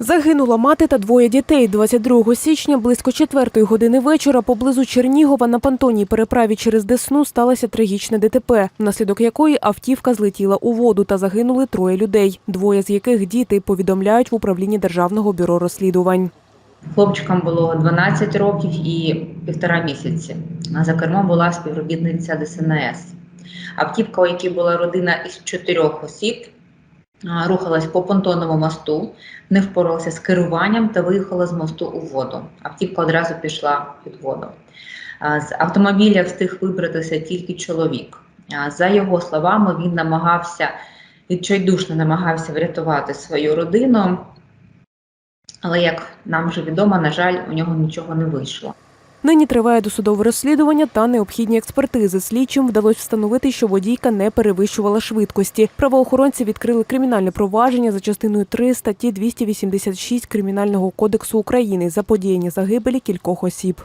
Загинула мати та двоє дітей. 22 січня близько 4 години вечора поблизу Чернігова на понтонній переправі через Десну сталося трагічне ДТП, внаслідок якої автівка злетіла у воду та загинули троє людей, двоє з яких діти повідомляють в управлінні Державного бюро розслідувань. Хлопчикам було 12 років і півтора місяці. За кермом була співробітниця ДСНС. Автівка, у якій була родина із чотирьох осіб, рухалась по понтонному мосту, не впоралася з керуванням та виїхала з мосту у воду. Автівка одразу пішла під воду. З автомобіля встиг вибратися тільки чоловік. За його словами, він намагався відчайдушно намагався врятувати свою родину, але як нам вже відомо, на жаль, у нього нічого не вийшло. Нині триває досудове розслідування та необхідні експертизи. Слідчим вдалося встановити, що водійка не перевищувала швидкості. Правоохоронці відкрили кримінальне провадження за частиною 3 статті 286 Кримінального кодексу України за подіяння загибелі кількох осіб.